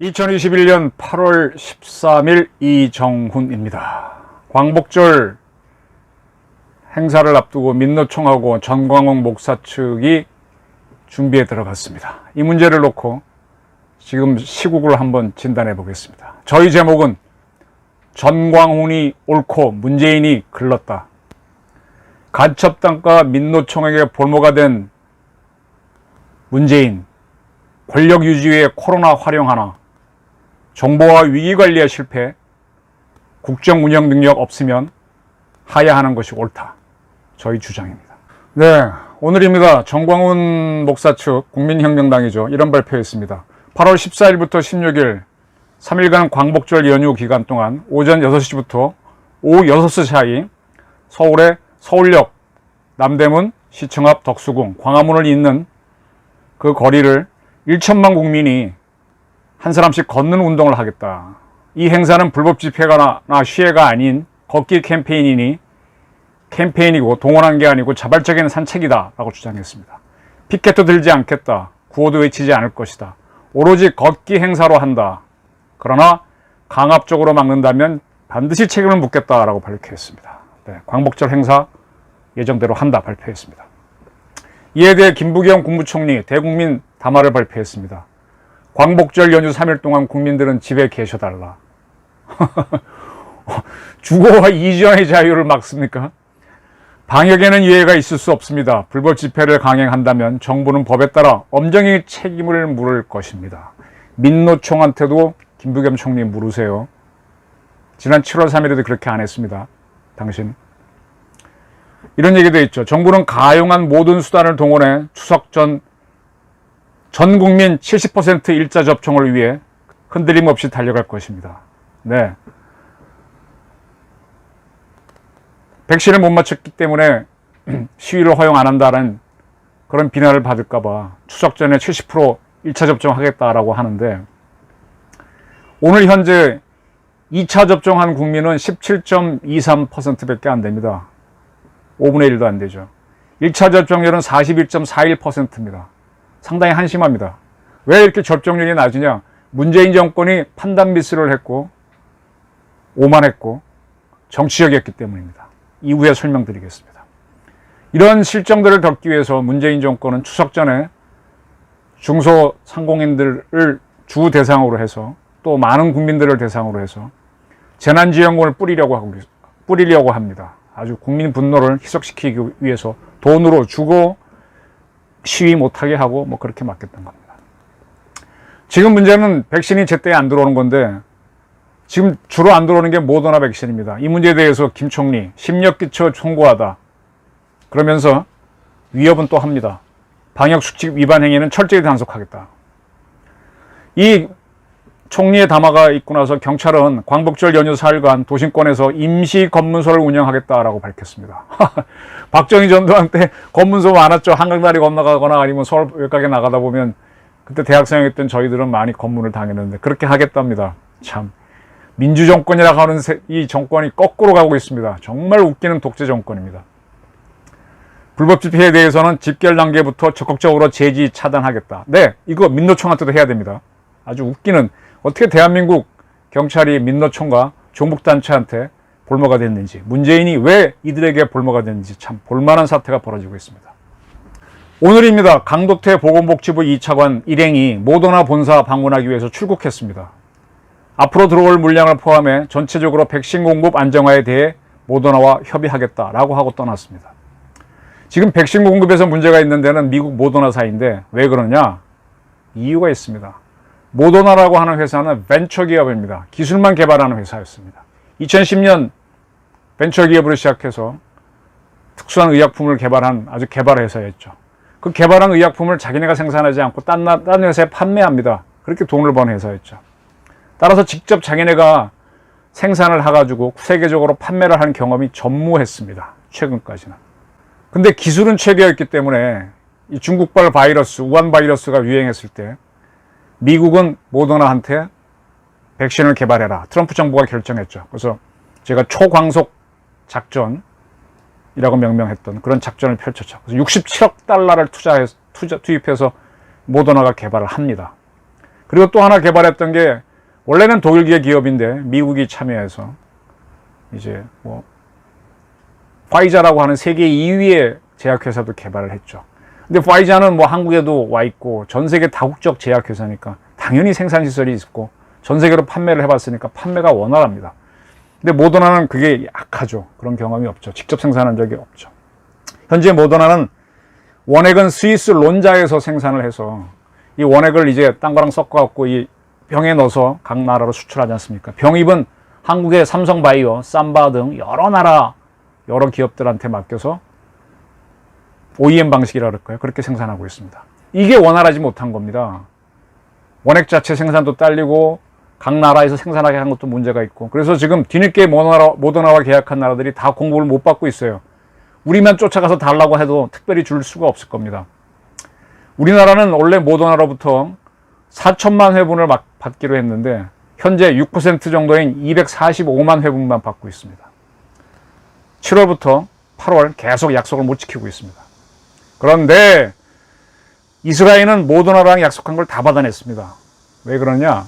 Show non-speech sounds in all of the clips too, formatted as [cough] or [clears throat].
(2021년 8월 13일) 이정훈입니다 광복절 행사를 앞두고 민노총하고 전광훈 목사 측이 준비에 들어갔습니다. 이 문제를 놓고 지금 시국을 한번 진단해 보겠습니다. 저희 제목은 전광훈이 옳고 문재인이 글렀다. 간첩당과 민노총에게 볼모가 된 문재인, 권력 유지에 코로나 활용하나, 정보와 위기관리에 실패, 국정 운영 능력 없으면 하야하는 것이 옳다. 저희 주장입니다. 네, 오늘입니다. 정광훈 목사 측 국민혁명당이죠. 이런 발표했습니다. 8월 14일부터 16일 3일간 광복절 연휴 기간 동안 오전 6시부터 오후 6시 사이 서울의 서울역, 남대문, 시청 앞 덕수궁, 광화문을 잇는 그 거리를 1천만 국민이 한 사람씩 걷는 운동을 하겠다. 이 행사는 불법 집회가 나 시해가 아닌 걷기 캠페인이니 캠페인이고 동원한 게 아니고 자발적인 산책이다 라고 주장했습니다. 피켓도 들지 않겠다. 구호도 외치지 않을 것이다. 오로지 걷기 행사로 한다. 그러나 강압적으로 막는다면 반드시 책임을 묻겠다라고 발표했습니다. 네, 광복절 행사 예정대로 한다 발표했습니다. 이에 대해 김부겸 국무총리 대국민 담화를 발표했습니다. 광복절 연휴 3일 동안 국민들은 집에 계셔달라. [laughs] 주거와 이전의 자유를 막습니까? 방역에는 예외가 있을 수 없습니다. 불법 집회를 강행한다면 정부는 법에 따라 엄정히 책임을 물을 것입니다. 민노총한테도 김부겸 총리 물으세요. 지난 7월 3일에도 그렇게 안 했습니다. 당신. 이런 얘기도 있죠. 정부는 가용한 모든 수단을 동원해 추석 전 전 국민 70% 일자 접종을 위해 흔들림 없이 달려갈 것입니다. 네. 백신을 못 맞췄기 때문에 [clears throat] 시위를 허용 안 한다는 그런 비난을 받을까봐 추석 전에 70% 1차 접종하겠다라고 하는데 오늘 현재 2차 접종한 국민은 17.23%밖에 안 됩니다. 5분의 1도 안 되죠. 1차 접종률은 41.41%입니다. 상당히 한심합니다. 왜 이렇게 접종률이 낮으냐? 문재인 정권이 판단 미스를 했고 오만했고 정치적이었기 때문입니다. 이후에 설명드리겠습니다. 이런 실정들을 덮기 위해서 문재인 정권은 추석 전에 중소상공인들을 주 대상으로 해서 또 많은 국민들을 대상으로 해서 재난지원금을 뿌리려고 하고 뿌리려고 합니다. 아주 국민 분노를 희석시키기 위해서 돈으로 주고 시위 못하게 하고 뭐 그렇게 맡겼던 겁니다. 지금 문제는 백신이 제때 안 들어오는 건데 지금 주로 안 들어오는 게 모더나 백신입니다. 이 문제에 대해서 김 총리 심력 기초 총고하다. 그러면서 위협은 또 합니다. 방역 수칙 위반 행위는 철저히 단속하겠다. 이 총리의 담화가 있고 나서 경찰은 광복절 연휴 4일간 도심권에서 임시 검문소를 운영하겠다라고 밝혔습니다. [laughs] 박정희 전두환 때 검문소 많았죠. 한강다리 건너가거나 아니면 서울 외곽에 나가다 보면 그때 대학생이었던 저희들은 많이 검문을 당했는데 그렇게 하겠답니다. 참 민주정권이라고 하는 이 정권이 거꾸로 가고 있습니다. 정말 웃기는 독재 정권입니다. 불법 집회에 대해서는 집결 단계부터 적극적으로 제지 차단하겠다. 네, 이거 민노총한테도 해야 됩니다. 아주 웃기는 어떻게 대한민국 경찰이 민노총과 종북단체한테 볼모가 됐는지 문재인이 왜 이들에게 볼모가 됐는지 참 볼만한 사태가 벌어지고 있습니다. 오늘입니다. 강도태 보건복지부 2차관 일행이 모더나 본사 방문하기 위해서 출국했습니다. 앞으로 들어올 물량을 포함해 전체적으로 백신 공급 안정화에 대해 모더나와 협의하겠다라고 하고 떠났습니다. 지금 백신 공급에서 문제가 있는 데는 미국 모더나사인데 왜 그러냐? 이유가 있습니다. 모더나라고 하는 회사는 벤처 기업입니다. 기술만 개발하는 회사였습니다. 2010년 벤처 기업으로 시작해서 특수한 의약품을 개발한 아주 개발 회사였죠. 그 개발한 의약품을 자기네가 생산하지 않고 딴, 나, 딴 회사에 판매합니다. 그렇게 돈을 버는 회사였죠. 따라서 직접 자기네가 생산을 해가지고 세계적으로 판매를 한 경험이 전무했습니다. 최근까지는. 근데 기술은 최대였기 때문에 이 중국발 바이러스, 우한 바이러스가 유행했을 때 미국은 모더나한테 백신을 개발해라. 트럼프 정부가 결정했죠. 그래서 제가 초광속 작전이라고 명명했던 그런 작전을 펼쳤죠. 그래서 67억 달러를 투자해 투자 투입해서 모더나가 개발을 합니다. 그리고 또 하나 개발했던 게 원래는 독일계 기업인데 미국이 참여해서 이제 뭐 파이자라고 하는 세계 2위의 제약회사도 개발을 했죠. 근데 파이자는 뭐 한국에도 와 있고 전 세계 다국적 제약회사니까 당연히 생산 시설이 있고 전 세계로 판매를 해봤으니까 판매가 원활합니다. 근데 모더나는 그게 약하죠. 그런 경험이 없죠. 직접 생산한 적이 없죠. 현재 모더나는 원액은 스위스 론자에서 생산을 해서 이 원액을 이제 딴 거랑 섞어갖고 이 병에 넣어서 각 나라로 수출하지 않습니까? 병입은 한국의 삼성바이오, 삼바 등 여러 나라 여러 기업들한테 맡겨서 OEM 방식이라 그럴까요? 그렇게 생산하고 있습니다. 이게 원활하지 못한 겁니다. 원액 자체 생산도 딸리고 각 나라에서 생산하게 한 것도 문제가 있고 그래서 지금 뒤늦게 모더나, 모더나와 계약한 나라들이 다 공급을 못 받고 있어요. 우리만 쫓아가서 달라고 해도 특별히 줄 수가 없을 겁니다. 우리나라는 원래 모더나로부터 4천만 회분을 막 받기로 했는데 현재 6% 정도인 245만 회분만 받고 있습니다. 7월부터 8월 계속 약속을 못 지키고 있습니다. 그런데 이스라엘은 모더나랑 약속한 걸 다 받아냈습니다. 왜 그러냐?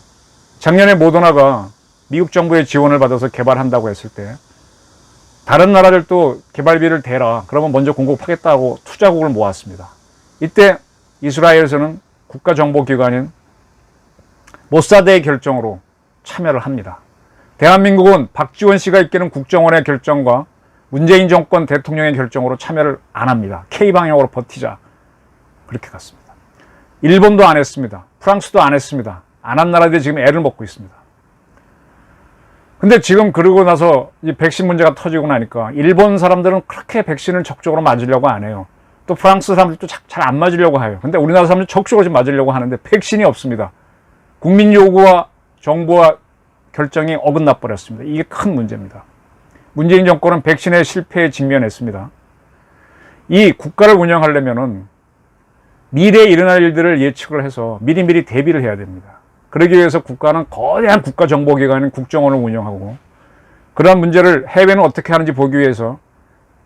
작년에 모더나가 미국 정부의 지원을 받아서 개발한다고 했을 때 다른 나라들도 개발비를 대라. 그러면 먼저 공급하겠다고 투자국을 모았습니다. 이때 이스라엘에서는 국가정보기관인 모사드의 결정으로 참여를 합니다. 대한민국은 박지원 씨가 이끄는 국정원의 결정과 문재인 정권 대통령의 결정으로 참여를 안 합니다. K방향으로 버티자. 그렇게 갔습니다. 일본도 안 했습니다. 프랑스도 안 했습니다. 안 한 나라들이 지금 애를 먹고 있습니다. 근데 지금 그러고 나서 이 백신 문제가 터지고 나니까 일본 사람들은 그렇게 백신을 적극적으로 맞으려고 안 해요. 또 프랑스 사람들도 잘 안 맞으려고 해요. 근데 우리나라 사람들 적극적으로 좀 맞으려고 하는데 백신이 없습니다. 국민 요구와 정부와 결정이 어긋나 버렸습니다. 이게 큰 문제입니다. 문재인 정권은 백신의 실패에 직면했습니다. 이 국가를 운영하려면은 미래에 일어날 일들을 예측을 해서 미리미리 대비를 해야 됩니다. 그러기 위해서 국가는 거대한 국가정보기관인 국정원을 운영하고 그러한 문제를 해외는 어떻게 하는지 보기 위해서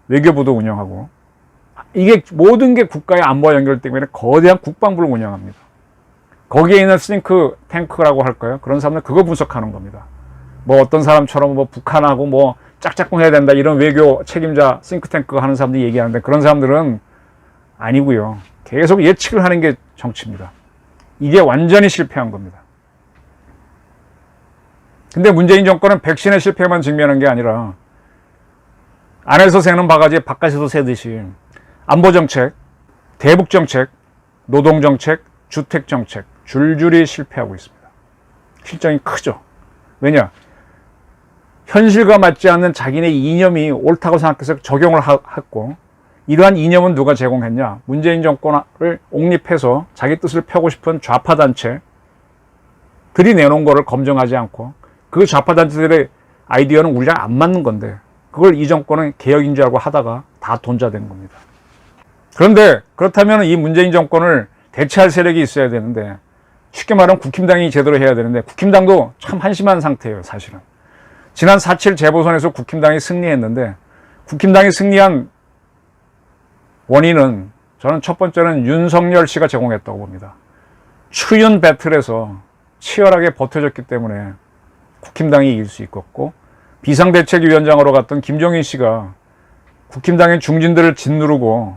외교부도 운영하고 이게 모든 게 국가의 안보와 연결되기 에 거대한 국방부를 운영합니다. 거기에 있는 싱크 탱크라고 할까요? 그런 사람들 그거 분석하는 겁니다. 뭐 어떤 사람처럼 뭐 북한하고 뭐 짝짝꿍 해야 된다 이런 외교 책임자 싱크탱크 하는 사람들이 얘기하는데 그런 사람들은 아니고요. 계속 예측을 하는 게 정치입니다. 이게 완전히 실패한 겁니다. 근데 문재인 정권은 백신의 실패만 직면한 게 아니라 안에서 새는 바가지 바깥에서 새듯이 안보 정책, 대북 정책, 노동 정책, 주택 정책 줄줄이 실패하고 있습니다. 실정이 크죠. 왜냐? 현실과 맞지 않는 자기네 이념이 옳다고 생각해서 적용을 했고 이러한 이념은 누가 제공했냐? 문재인 정권을 옹립해서 자기 뜻을 펴고 싶은 좌파 단체들이 내놓은 거를 검증하지 않고 그 좌파 단체들의 아이디어는 우리랑 안 맞는 건데 그걸 이 정권은 개혁인 줄 알고 하다가 다 돈자된 겁니다. 그런데 그렇다면 이 문재인 정권을 대체할 세력이 있어야 되는데 쉽게 말하면 국힘당이 제대로 해야 되는데 국힘당도 참 한심한 상태예요, 사실은. 지난 4.7 재보선에서 국힘당이 승리했는데 국힘당이 승리한 원인은 저는 첫 번째는 윤석열 씨가 제공했다고 봅니다. 추윤 배틀에서 치열하게 버텨졌기 때문에 국힘당이 이길 수 있었고 비상대책위원장으로 갔던 김종인 씨가 국힘당의 중진들을 짓누르고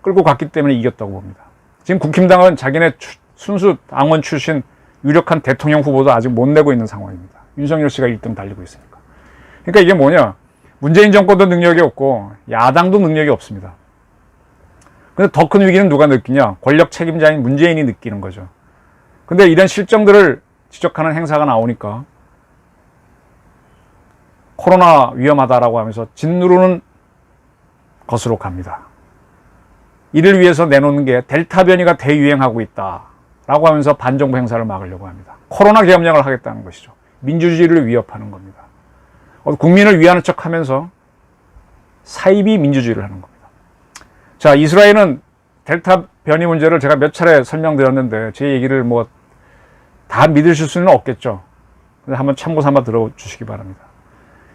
끌고 갔기 때문에 이겼다고 봅니다. 지금 국힘당은 자기네 순수 당원 출신 유력한 대통령 후보도 아직 못 내고 있는 상황입니다. 윤석열 씨가 1등 달리고 있으니까. 그러니까 이게 뭐냐. 문재인 정권도 능력이 없고 야당도 능력이 없습니다. 근데 더 큰 위기는 누가 느끼냐? 권력 책임자인 문재인이 느끼는 거죠. 근데 이런 실정들을 지적하는 행사가 나오니까 코로나 위험하다라고 하면서 짓누르는 것으로 갑니다. 이를 위해서 내놓는 게 델타 변이가 대유행하고 있다라고 하면서 반정부 행사를 막으려고 합니다. 코로나 계엄령을 하겠다는 것이죠. 민주주의를 위협하는 겁니다. 어, 국민을 위하는 척 하면서 사이비 민주주의를 하는 겁니다. 자, 이스라엘은 델타 변이 문제를 제가 몇 차례 설명드렸는데 제 얘기를 뭐 다 믿으실 수는 없겠죠. 한번 참고 삼아 들어주시기 바랍니다.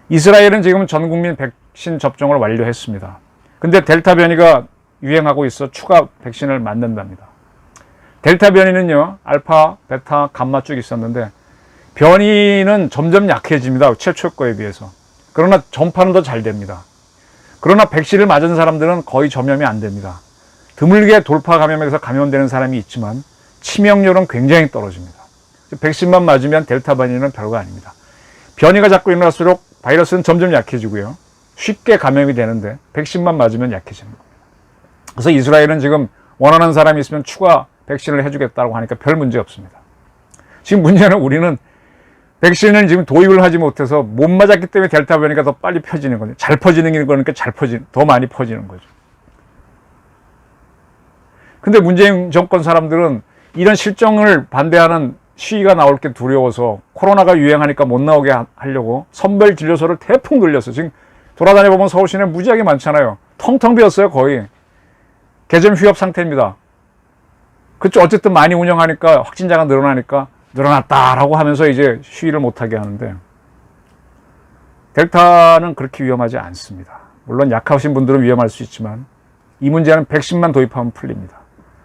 이스라엘은 지금 전 국민 백신 접종을 완료했습니다. 근데 델타 변이가 유행하고 있어 추가 백신을 맞는답니다. 델타 변이는요, 알파, 베타, 감마 쭉 있었는데, 변이는 점점 약해집니다. 최초 거에 비해서. 그러나 전파는 더 잘 됩니다. 그러나 백신을 맞은 사람들은 거의 점염이 안 됩니다. 드물게 돌파 감염에서 감염되는 사람이 있지만, 치명률은 굉장히 떨어집니다. 백신만 맞으면 델타 변이는 별거 아닙니다. 변이가 자꾸 일어날수록 바이러스는 점점 약해지고요. 쉽게 감염이 되는데 백신만 맞으면 약해지는 겁니다. 그래서 이스라엘은 지금 원하는 사람이 있으면 추가 백신을 해주겠다고 하니까 별 문제 없습니다. 지금 문제는 우리는 백신을 지금 도입을 하지 못해서 못 맞았기 때문에 델타 변이가 더 빨리 퍼지는 거죠. 잘 퍼지는 거니까 잘 퍼지, 더 많이 퍼지는 거죠. 근데 문재인 정권 사람들은 이런 실정을 반대하는 시위가 나올 게 두려워서 코로나가 유행하니까 못 나오게 하- 하려고 선별 진료소를 대풍 늘렸어요. 지금 돌아다녀 보면 서울 시내 무지하게 많잖아요. 텅텅 비었어요, 거의. 개점 휴업 상태입니다. 그쪽 어쨌든 많이 운영하니까 확진자가 늘어나니까 늘어났다라고 하면서 이제 시위를 못하게 하는데 델타는 그렇게 위험하지 않습니다. 물론 약하신 분들은 위험할 수 있지만 이 문제는 백신만 도입하면 풀립니다.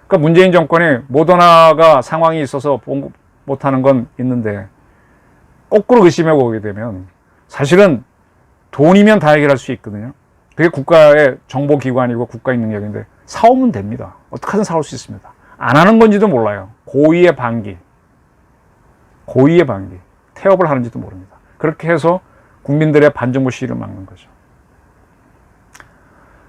그러니까 문재인 정권이 모더나가 상황이 있어서 못하는 건 있는데 거꾸로 의심해 보게 되면 사실은 돈이면 다 해결할 수 있거든요. 그게 국가의 정보기관이고 국가의 능력인데 사오면 됩니다. 어떻게든 사올 수 있습니다. 안 하는 건지도 몰라요. 고의의 방기. 고의의 방기. 태업을 하는지도 모릅니다. 그렇게 해서 국민들의 반정부 시위를 막는 거죠.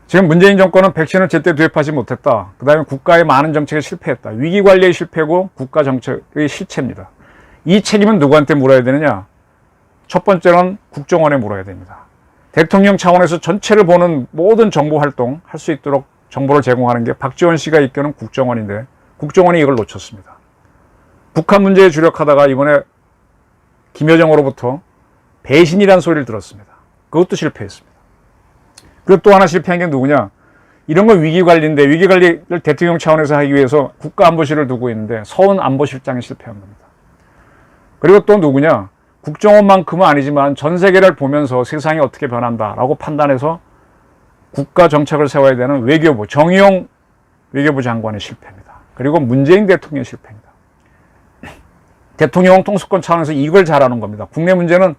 지금 문재인 정권은 백신을 제때 도입하지 못했다. 그 다음에 국가의 많은 정책에 실패했다. 위기 관리의 실패고 국가 정책의 실체입니다. 이 책임은 누구한테 물어야 되느냐? 첫 번째는 국정원에 물어야 됩니다. 대통령 차원에서 전체를 보는 모든 정보 활동 할 수 있도록 정보를 제공하는 게 박지원 씨가 이끄는 국정원인데 국정원이 이걸 놓쳤습니다. 북한 문제에 주력하다가 이번에 김여정으로부터 배신이란 소리를 들었습니다. 그것도 실패했습니다. 그리고 또 하나 실패한 게 누구냐? 이런 건 위기 관리인데 위기 관리를 대통령 차원에서 하기 위해서 국가안보실을 두고 있는데 서훈 안보실장이 실패한 겁니다. 그리고 또 누구냐? 국정원만큼은 아니지만 전 세계를 보면서 세상이 어떻게 변한다라고 판단해서 국가 정책을 세워야 되는 외교부 정의용 외교부 장관의 실패입니다. 그리고 문재인 대통령 실패입니다. 대통령 통수권 차원에서 이걸 잘하는 겁니다. 국내 문제는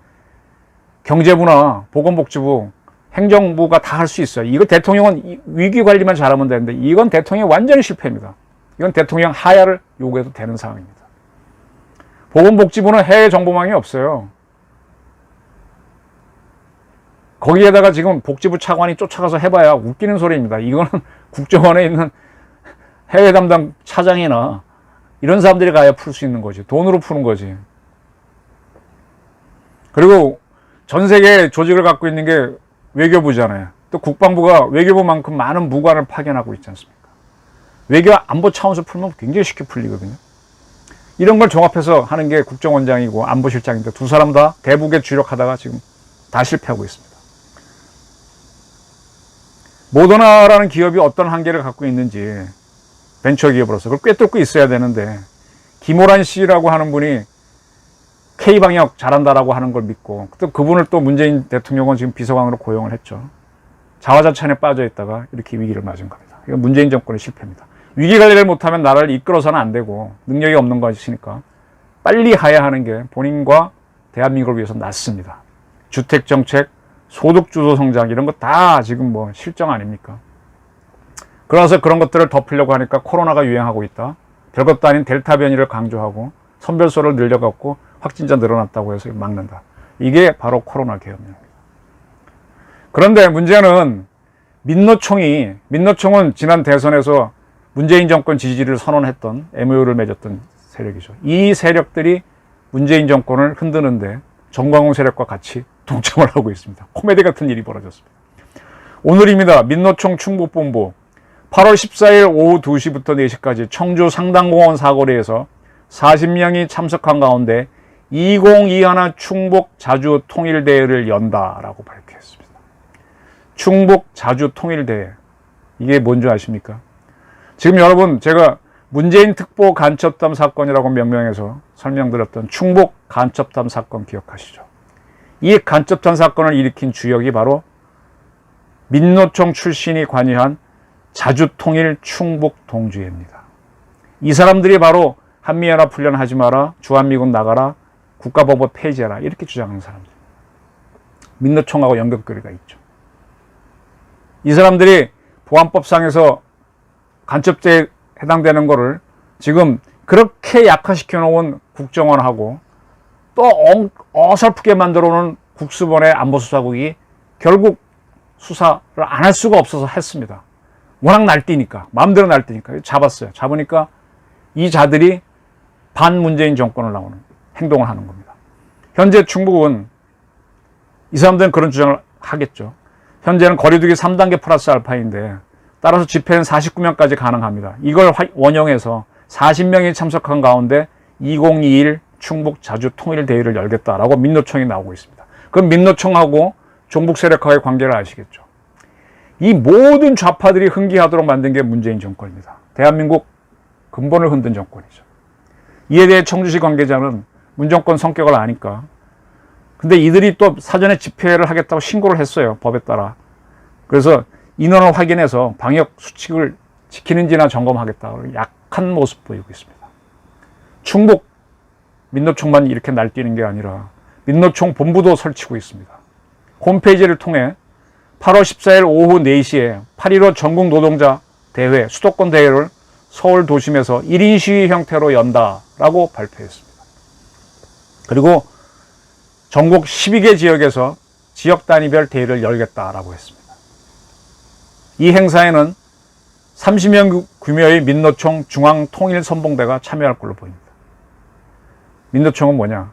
경제부나 보건복지부 행정부가 다 할 수 있어요. 이거 대통령은 위기 관리만 잘하면 되는데 이건 대통령이 완전히 실패입니다. 이건 대통령 하야를 요구해도 되는 상황입니다. 보건복지부는 해외 정보망이 없어요. 거기에다가 지금 복지부 차관이 쫓아가서 해봐야 웃기는 소리입니다. 이거는 [laughs] 국정원에 있는 해외 담당 차장이나 이런 사람들이 가야 풀 수 있는 거지. 돈으로 푸는 거지. 그리고 전 세계 조직을 갖고 있는 게 외교부잖아요. 또 국방부가 외교부만큼 많은 무관을 파견하고 있지 않습니까? 외교 안보 차원에서 풀면 굉장히 쉽게 풀리거든요. 이런 걸 종합해서 하는 게 국정원장이고 안보실장인데 두 사람 다 대북에 주력하다가 지금 다 실패하고 있습니다. 모더나라는 기업이 어떤 한계를 갖고 있는지 벤처 기업으로서 그걸 꿰뚫고 있어야 되는데 김호란 씨라고 하는 분이 K방역 잘한다라고 하는 걸 믿고 또 그분을 또 문재인 대통령은 지금 비서관으로 고용을 했죠. 자화자찬에 빠져 있다가 이렇게 위기를 맞은 겁니다. 이건 문재인 정권의 실패입니다. 위기 관리를 못하면 나라를 이끌어서는 안 되고 능력이 없는 것이니까 빨리 하야 하는 게 본인과 대한민국을 위해서 낫습니다. 주택 정책, 소득 주도 성장 이런 거 다 지금 뭐 실정 아닙니까? 그래서 그런 것들을 덮으려고 하니까 코로나가 유행하고 있다. 별것도 아닌 델타 변이를 강조하고 선별소를 늘려갖고 확진자 늘어났다고 해서 막는다. 이게 바로 코로나 계엄령입니다. 그런데 문제는 민노총이 민노총은 지난 대선에서 문재인 정권 지지를 선언했던 MOU를 맺었던 세력이죠. 이 세력들이 문재인 정권을 흔드는데 정광훈 세력과 같이 동참을 하고 있습니다. 코미디 같은 일이 벌어졌습니다. 오늘입니다. 민노총 충북본부 8월 14일 오후 2시부터 4시까지 청주 상당공원 사거리에서 40명이 참석한 가운데 2021 충북 자주 통일대회를 연다라고 밝혔습니다. 충북 자주 통일대회. 이게 뭔지 아십니까? 지금 여러분 제가 문재인 특보 간첩담 사건이라고 명명해서 설명드렸던 충북 간첩담 사건 기억하시죠? 이 간첩단 사건을 일으킨 주역이 바로 민노총 출신이 관여한 자주통일 충북 동주회입니다. 이 사람들이 바로 한미연합 훈련 하지 마라, 주한미군 나가라, 국가보복 폐지해라 이렇게 주장하는 사람들. 민노총하고 연결고리가 있죠. 이 사람들이 보안법상에서 간첩죄에 해당되는 거를 지금 그렇게 약화시켜 놓은 국정원하고 또 엉- 어설프게 만들어 놓은 국수본의 안보수사국이 결국 수사를 안 할 수가 없어서 했습니다. 워낙 날뛰니까 마음대로 날뛰니까 잡았어요. 잡으니까 이 자들이 반문재인 정권을 나오는 행동을 하는 겁니다. 현재 충북은 이 사람들은 그런 주장을 하겠죠. 현재는 거리두기 3단계 플러스 알파인데 따라서 집회는 49명까지 가능합니다. 이걸 화- 원형해서 40명이 참석한 가운데 2021 충북 자주 통일 대회를 열겠다라고 민노총이 나오고 있습니다. 그럼 민노총하고 종북 세력과의 관계를 아시겠죠. 이 모든 좌파들이 흥기하도록 만든 게 문재인 정권입니다. 대한민국 근본을 흔든 정권이죠. 이에 대해 청주시 관계자는 문 정권 성격을 아니까 근데 이들이 또 사전에 집회를 하겠다고 신고를 했어요. 법에 따라. 그래서 인원을 확인해서 방역 수칙을 지키는지나 점검하겠다고 약한 모습 보이고 있습니다. 충북 민노총만 이렇게 날뛰는 게 아니라 민노총 본부도 설치고 있습니다. 홈페이지를 통해 8월 14일 오후 4시에 8.15 전국 노동자 대회, 수도권 대회를 서울 도심에서 1인 시위 형태로 연다라고 발표했습니다. 그리고 전국 12개 지역에서 지역 단위별 대회를 열겠다라고 했습니다. 이 행사에는 30명 규모의 민노총 중앙통일선봉대가 참여할 걸로 보입니다. 민노총은 뭐냐?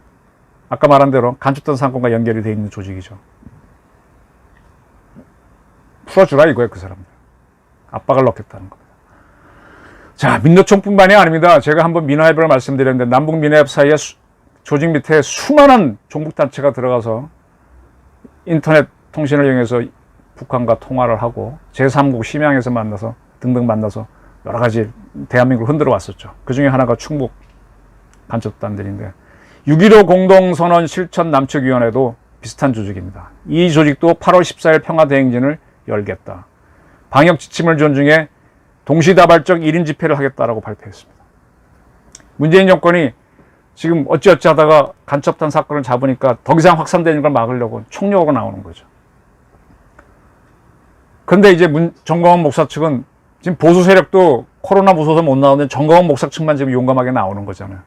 아까 말한 대로 간첩단 사건과 연결이 되어 있는 조직이죠. 풀어주라 이거예요, 그 사람들. 압박을 넣겠다는 겁니다. 자, 민노총뿐만이 아닙니다. 제가 한번 민화협을 말씀드렸는데 남북 민화협 사이에 수- 조직 밑에 수많은 종북단체가 들어가서 인터넷 통신을 이용해서 북한과 통화를 하고 제3국 심양에서 만나서 등등 만나서 여러 가지 대한민국을 흔들어 왔었죠. 그 중에 하나가 충북 간첩단들인데 6.15 공동선언 실천 남측위원회도 비슷한 조직입니다. 이 조직도 8월 14일 평화대행진을 열겠다. 방역 지침을 존중해 동시다발적 1인 집회를 하겠다라고 발표했습니다. 문재인 정권이 지금 어찌어찌 하다가 간첩단 사건을 잡으니까 더 이상 확산되는 걸 막으려고 총력으로 나오는 거죠. 그런데 이제 문, 정광훈 목사 측은 지금 보수 세력도 코로나 무서워서 못 나오는데 정광훈 목사 측만 지금 용감하게 나오는 거잖아요.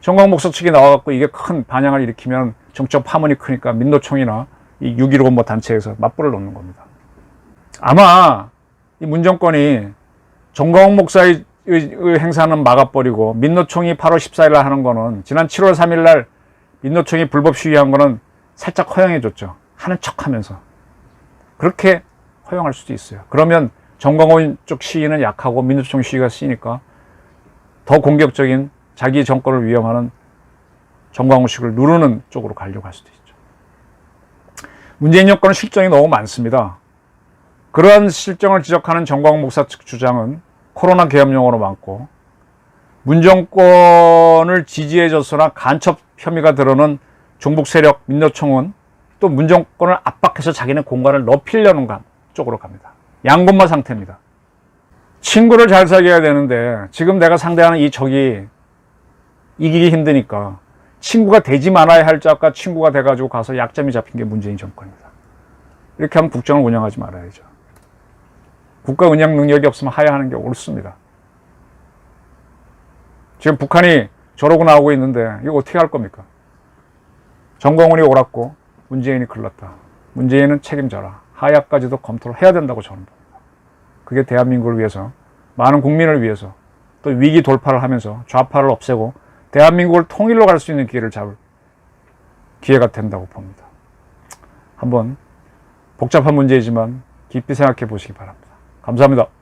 정광훈 목사 측이 나와갖고 이게 큰 반향을 일으키면 정적 파문이 크니까 민노총이나 이6.15뭐 단체에서 맞불을 놓는 겁니다. 아마 이 문정권이 정광훈 목사의 행사는 막아버리고 민노총이 8월 14일 날 하는 거는 지난 7월 3일 날 민노총이 불법 시위한 거는 살짝 허용해 줬죠. 하는 척 하면서. 그렇게 허용할 수도 있어요. 그러면 정광훈 쪽 시위는 약하고 민노총 시위가 세니까 더 공격적인 자기 정권을 위험하는 정광훈식을 누르는 쪽으로 가려고 할 수도 있죠. 문재인 정권은 실정이 너무 많습니다. 그러한 실정을 지적하는 정광훈 목사 측 주장은 코로나 계엄용어로 많고 문정권을 지지해줬으나 간첩 혐의가 드러난 종북 세력 민노총은 또 문정권을 압박해서 자기네 공간을 넓히려는 감 쪽으로 갑니다. 양분마 상태입니다. 친구를 잘 사귀어야 되는데 지금 내가 상대하는 이 적이 이기기 힘드니까 친구가 되지 말아야 할 자가 친구가 돼가지고 가서 약점이 잡힌 게 문재인 정권입니다. 이렇게 하면 국정을 운영하지 말아야죠. 국가 운영 능력이 없으면 하야하는 게 옳습니다. 지금 북한이 저러고 나오고 있는데 이거 어떻게 할 겁니까? 정광훈이 옳았고 문재인이 글렀다. 문재인은 책임져라. 하야까지도 검토를 해야 된다고 저는 봅니다. 그게 대한민국을 위해서 많은 국민을 위해서 또 위기 돌파를 하면서 좌파를 없애고 대한민국을 통일로 갈 수 있는 기회를 잡을 기회가 된다고 봅니다. 한번 복잡한 문제이지만 깊이 생각해 보시기 바랍니다. 감사합니다.